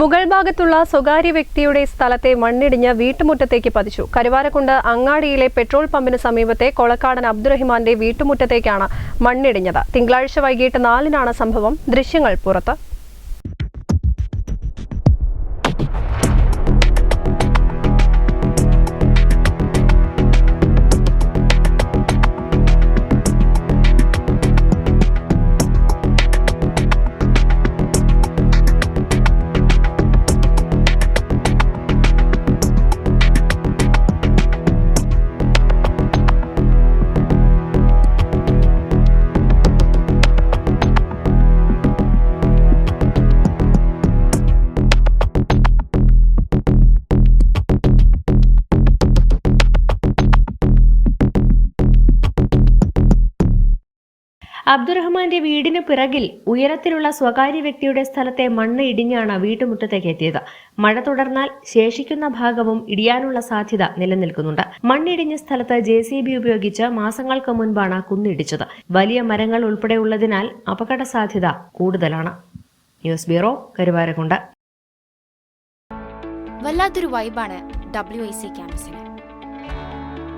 മുകൾ ഭാഗത്തുള്ള സ്വകാര്യ വ്യക്തിയുടെ സ്ഥലത്തെ മണ്ണിടിഞ്ഞ് വീട്ടുമുറ്റത്തേക്ക് പതിച്ചു. കരുവാരക്കുണ്ട് അങ്ങാടിയിലെ പെട്രോൾ പമ്പിന് സമീപത്തെ കൊളക്കാടൻ അബ്ദുറഹിമാന്റെ വീട്ടുമുറ്റത്തേക്കാണ് മണ്ണിടിഞ്ഞത്. തിങ്കളാഴ്ച വൈകിട്ട് നാലിനാണ് സംഭവം. ദൃശ്യങ്ങൾ പുറത്ത്. അബ്ദുറഹ്മാന്റെ വീടിന് പിറകിൽ ഉയരത്തിലുള്ള സ്വകാര്യ വ്യക്തിയുടെ സ്ഥലത്തെ മണ്ണ് ഇടിഞ്ഞാണ് വീട്ടുമുറ്റത്തേക്ക് എത്തിയത്. മഴ തുടർന്നാൽ ശേഷിക്കുന്ന ഭാഗവും ഇടിയാനുള്ള സാധ്യത നിലനിൽക്കുന്നുണ്ട്. മണ്ണിടിഞ്ഞ സ്ഥലത്ത് ജെ സി ബി ഉപയോഗിച്ച് മാസങ്ങൾക്ക് മുൻപാണ് കുന്നിടിച്ചത്. വലിയ മരങ്ങൾ ഉൾപ്പെടെയുള്ളതിനാൽ അപകട സാധ്യത കൂടുതലാണ്. ന്യൂസ് ബ്യൂറോ കരുവാരക്കുണ്ട് വല്ലാത്തൊരു വൈബാണ് ഡബ്ല്യു ഐ സി ക്യാമ്പസിന്